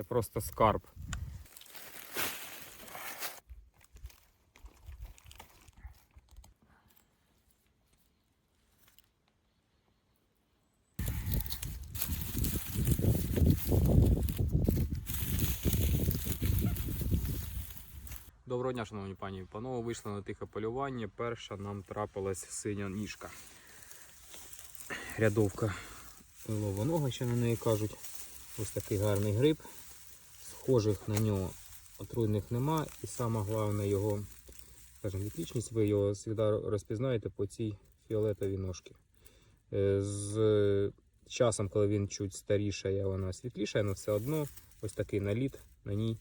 Це просто скарб. Доброго дня, шановні пані і панове. Вийшли на тихе полювання. Перша нам трапилась синя ніжка. Рядовка ловоного, ще на неї кажуть. Ось такий гарний гриб. Схожих на нього отруйних нема. І саме головне його скажімо, відлічність, ви його завжди розпізнаєте по цій фіолетовій ножці. Е, З часом, коли він чуть старішає, вона світлішає, але все одно ось такий наліт на ній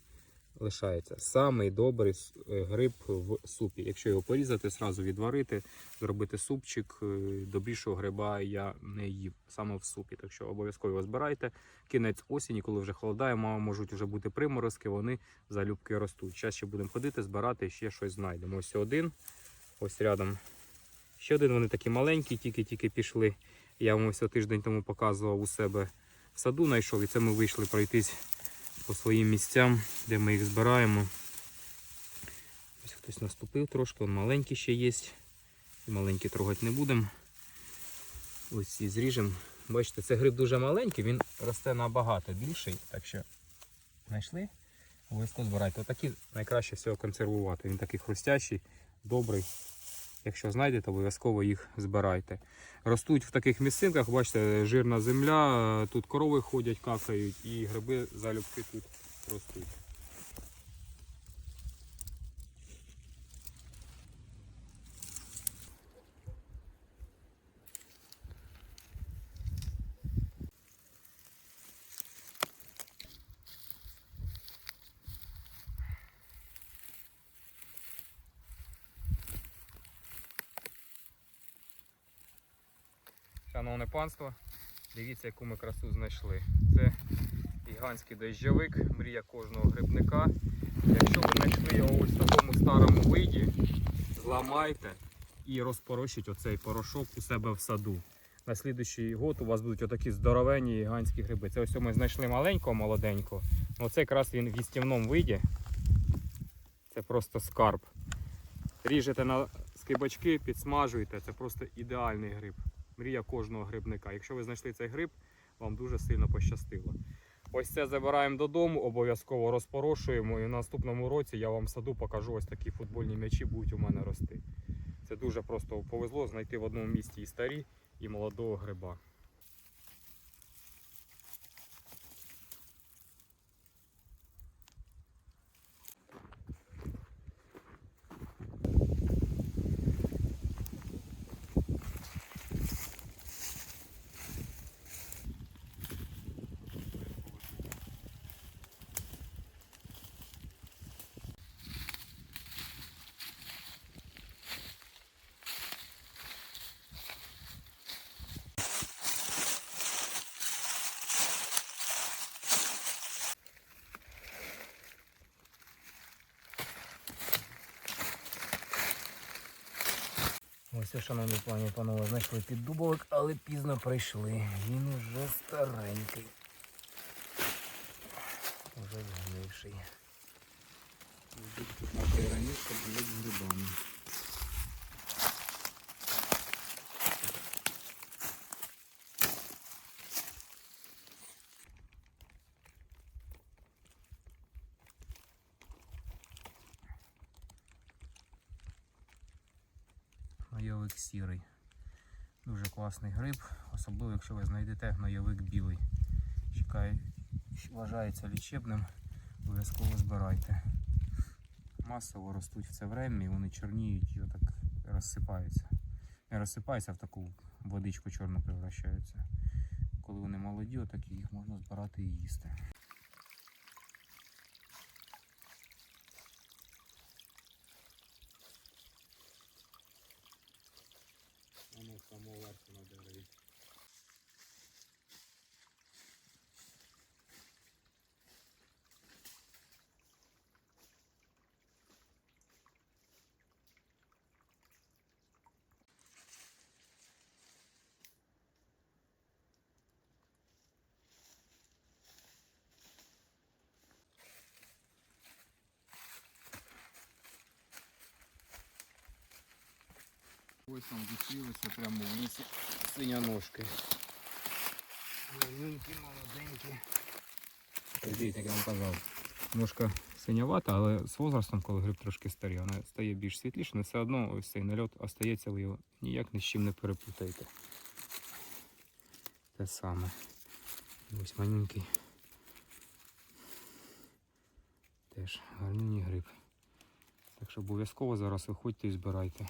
лишається. Самий добрий е, гриб в супі. Якщо його порізати, зразу відварити, зробити супчик, е, добрішого гриба я не їв саме в супі. Так що обов'язково збирайте. Кінець осені, коли вже холодає, можуть вже бути приморозки, вони залюбки ростуть. Зараз ще будемо ходити, збирати і ще щось знайдемо. Ось один, ось рядом. Ще один, вони такі маленькі, тільки-тільки пішли. Я вам ось тиждень тому показував у себе в саду, знайшов, і це ми вийшли пройтись по своїм місцям, де ми їх збираємо. Ось хтось наступив трошки, он маленький ще є. І маленький трогати не будемо. Ось ці зріжемо. Бачите, це гриб дуже маленький, він росте набагато більший. Так що знайшли, обов'язково збирайте. Отакі найкраще всього консервувати. Він такий хрустящий, добрий. Якщо знайдете, обов'язково їх збирайте. Ростуть в таких місцинках, бачите, жирна земля, тут корови ходять, какають і гриби залюбки тут ростуть. Шановне панство, дивіться, яку ми красу знайшли. Це гігантський дощовик, мрія кожного грибника. Якщо ви знайшли його ось в такому старому виді, зламайте і розпорощіть оцей порошок у себе в саду. На слідуючий год у вас будуть отакі здоровенні гігантські гриби. Це ось ми знайшли маленького, молоденького. Ну це якраз він в їстівному виді. Це просто скарб. Ріжете на скибочки, підсмажуєте. Це просто ідеальний гриб мрія кожного грибника. Якщо ви знайшли цей гриб, вам дуже сильно пощастило. Ось це забираємо додому, обов'язково розпорошуємо. І в наступному році я вам в саду покажу ось такі футбольні м'ячі будуть у мене рости. Це дуже просто повезло знайти в одному місці і старі, і молодого гриба. Ось, шановні пані панове, знайшли під дубовик, але пізно прийшли. Він уже старенький. Уже згнивший. Раніше були з грибами. Гнойовик сірий. Дуже класний гриб, особливо якщо ви знайдете гнойовик білий. Чекає, вважається лічебним, обов'язково збирайте. Масово ростуть в це время і вони чорніють і отак розсипаються. Не розсипаються, а в таку водичку чорну превращаються. Коли вони молоді, отакі їх можна збирати і їсти. Воно самоверху на дереві. Ось там зустрілися прямо в лісі синяножки. Маленькі, молоденькі. Дивіться, як я вам казав. Ножка синявата, але з возрастом, коли гриб трошки старіє, вона стає більш світліше, але все одно ось цей нальот остається, ви його ніяк ні з чим не перепутаєте. Те саме. Ось маленький. Теж гарний гриб. Так що обов'язково зараз виходьте і збирайте.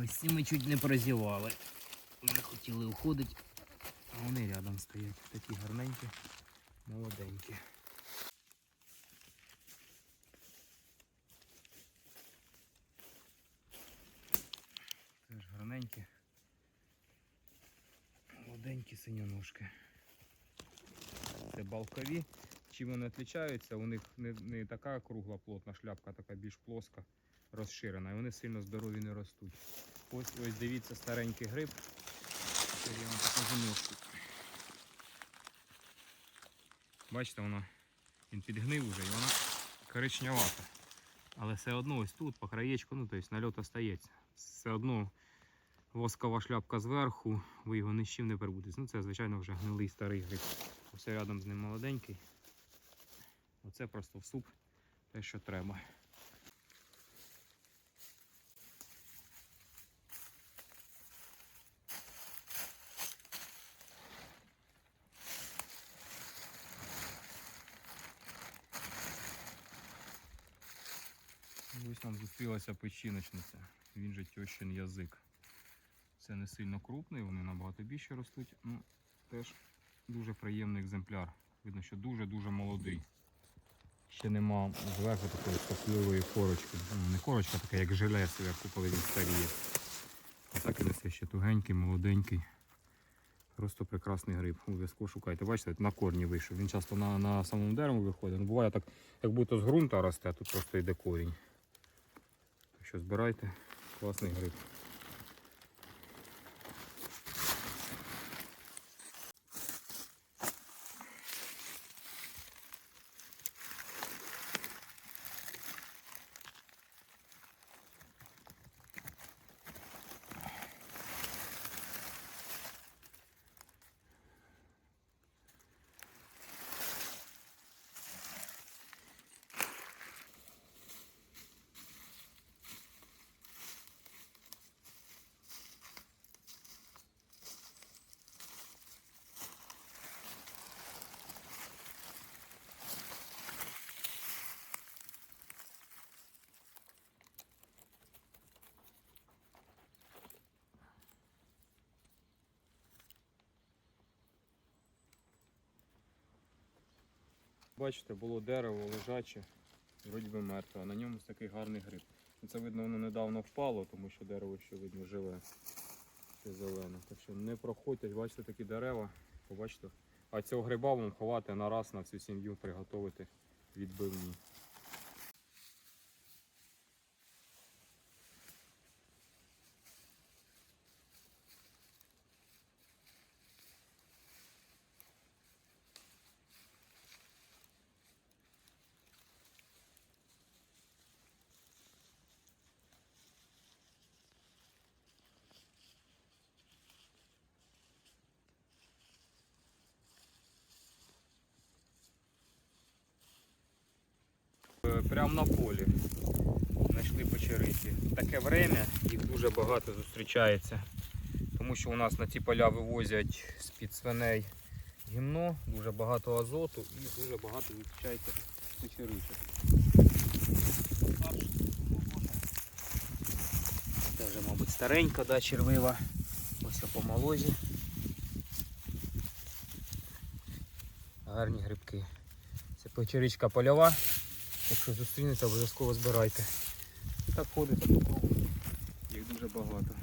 Ось ці ми чуть не прозівали. Ми хотіли уходити, а вони рядом стоять. Такі гарненькі, молоденькі. Теж гарненькі. Молоденькі синьоножки. Це балкові. Чим вони відрізняються? У них не, не така кругла плотна шляпка, така більш плоска, розширена. І вони сильно здорові не ростуть. Ось ось дивіться старенький гриб. Я вам покажу ножку. Бачите, вона він підгнив уже і вона коричневата. Але все одно ось тут по краєчку, ну тобто нальот остається. Все одно воскова шляпка зверху, ви його ні з чим не перебудете. Ну це, звичайно, вже гнилий старий гриб. Ось рядом з ним молоденький. Оце просто в суп те, що треба. Ось нам зустрілася печіночниця. Він же тьощин язик. Це не сильно крупний, вони набагато більше ростуть. Ну, теж дуже приємний екземпляр. Видно, що дуже-дуже молодий. Ще нема зверху такої шкапливої корочки. Ну, не корочка, така як желе зверху, коли він старіє. Так і несе ще тугенький, молоденький. Просто прекрасний гриб. Обов'язково шукайте. Бачите, на корні вийшов. Він часто на, на самому дереву виходить. Ну, буває так, як будто з ґрунта росте, тут просто йде корінь. Так що збирайте. Класний гриб. Бачите, було дерево лежаче, вроді би мертве, а на ньому такий гарний гриб. Ну, Це видно, воно недавно впало, тому що дерево ще видно живе, ще зелене. Так що не проходьте, бачите такі дерева, побачите. А цього гриба вам ховати на раз на всю сім'ю, приготувати відбивні. Прямо на полі знайшли печериці. Таке время їх дуже багато зустрічається. Тому що у нас на ці поля вивозять з-під свиней гімно, дуже багато азоту і дуже багато зустрічається печеричок. Це вже, мабуть, старенька, да, червива. Ось по молозі. Гарні грибки. Це печеричка польова. Якщо зустрінеться, обов'язково збирайте. І так ходить по. Їх дуже багато.